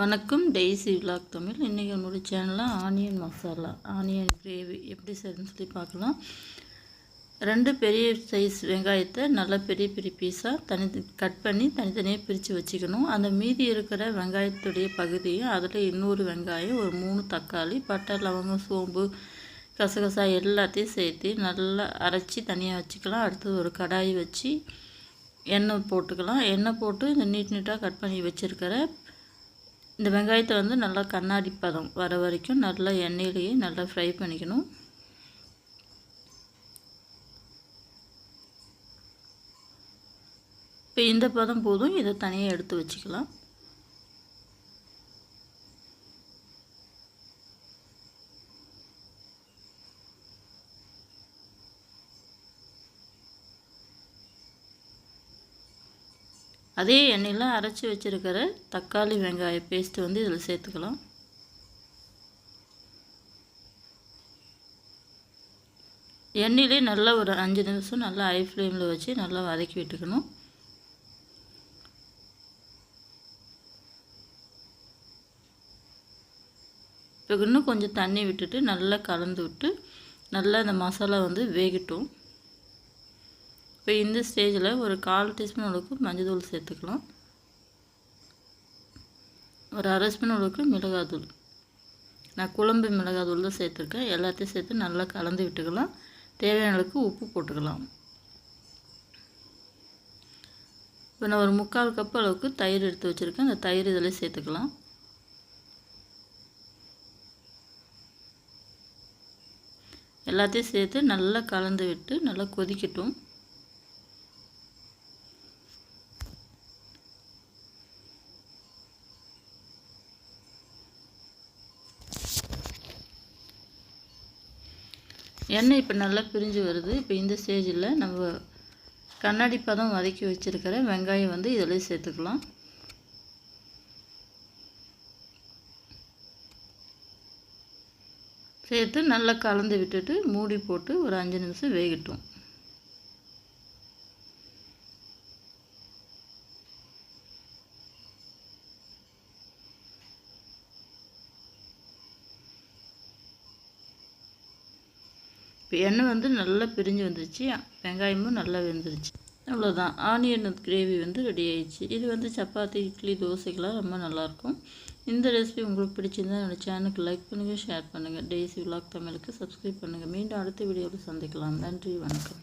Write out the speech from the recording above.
வணக்கம். Daisy vlog Tamil. இன்றைக்கி என்னோடய சேனலில் ஆனியன் மசாலா ஆனியன் கிரேவி எப்படி செய்யணும்னு சொல்லி பார்க்கலாம். ரெண்டு பெரிய சைஸ் வெங்காயத்தை நல்லா பெரிய பெரிய பீஸாக தனி கட் பண்ணி தனித்தனியாக பிரித்து வச்சுக்கணும். அந்த மீதி இருக்கிற வெங்காயத்துடைய பகுதியும் அதில் இன்னொரு வெங்காயம் ஒரு மூணு தக்காளி பட்டை லவங்கம் சோம்பு கசகசா எல்லாத்தையும் சேர்த்து நல்லா அரைச்சி தனியாக வச்சுக்கலாம். அடுத்தது ஒரு கடாய் வச்சு எண்ணெய் போட்டுக்கலாம். எண்ணெய் போட்டு இந்த நீட் நீட்டாக கட் பண்ணி வச்சுருக்கிற இந்த வெங்காயத்தை வந்து நல்லா கண்ணாடி பதம் வர வரைக்கும் நல்லா எண்ணெயிலேயே நல்லா ஃப்ரை பண்ணிக்கணும். இப்போ இந்த பதம் போதும் இதை தனியாக எடுத்து வச்சுக்கலாம். அதே எண்ணெயில் அரைச்சி வச்சுருக்கிற தக்காளி வெங்காய பேஸ்ட்டு வந்து இதில் சேர்த்துக்கலாம். எண்ணெயிலே நல்லா ஒரு அஞ்சு நிமிஷம் நல்லா ஹை ஃப்ளேமில் வச்சு நல்லா வதக்கி விட்டுக்கணும். இப்போ இன்னும் கொஞ்சம் தண்ணி விட்டுட்டு நல்லா கலந்து விட்டு நல்லா இந்த மசாலா வந்து வேகட்டும். இப்போ இந்த ஸ்டேஜில் ஒரு கால் டீஸ்பூன் அளவுக்கு மஞ்சள் தூள் சேர்த்துக்கலாம். ஒரு அரை ஸ்பூன் அளவுக்கு மிளகாத்தூள் நான் குழம்பு மிளகாத்தூள் தான் சேர்த்துருக்கேன். எல்லாத்தையும் சேர்த்து நல்லா கலந்து விட்டுக்கலாம். தேவையான அளவுக்கு உப்பு போட்டுக்கலாம். இப்போ நான் ஒரு முக்கால் கப் அளவுக்கு தயிர் எடுத்து வச்சுருக்கேன். அந்த தயிர் இதில் சேர்த்துக்கலாம். எல்லாத்தையும் சேர்த்து நல்லா கலந்து விட்டு நல்லா கொதிக்கட்டும். எண்ணெய் இப்போ நல்லா பிரிஞ்சு வருது. இப்போ இந்த ஸ்டேஜில் நம்ம கண்ணாடி பதம் வதக்கி வச்சுருக்கிற வெங்காயம் வந்து இதில் சேர்த்துக்கலாம். சேர்த்து நல்லா கலந்து விட்டுட்டு மூடி போட்டு ஒரு அஞ்சு நிமிஷம் வேகட்டும். எண்ணெய் வந்து நல்லா பிரிஞ்சு வந்துருச்சு வெங்காயமும் நல்லா வெந்துருச்சு. அவ்வளோதான். ஆனியன் கிரேவி வந்து ரெடி ஆயிடுச்சு. இது வந்து சப்பாத்தி இட்லி தோசைக்கெலாம் ரொம்ப நல்லாயிருக்கும். இந்த ரெசிபி உங்களுக்கு பிடிச்சிருந்தா என்னோடய சேனலுக்கு லைக் பண்ணுங்கள் ஷேர் பண்ணுங்கள் டெய்ஸி விலாக் தமிழுக்கு சப்ஸ்கிரைப் பண்ணுங்கள் மீண்டும் அடுத்த வீடியோவில் சந்திக்கலாம். நன்றி வணக்கம்.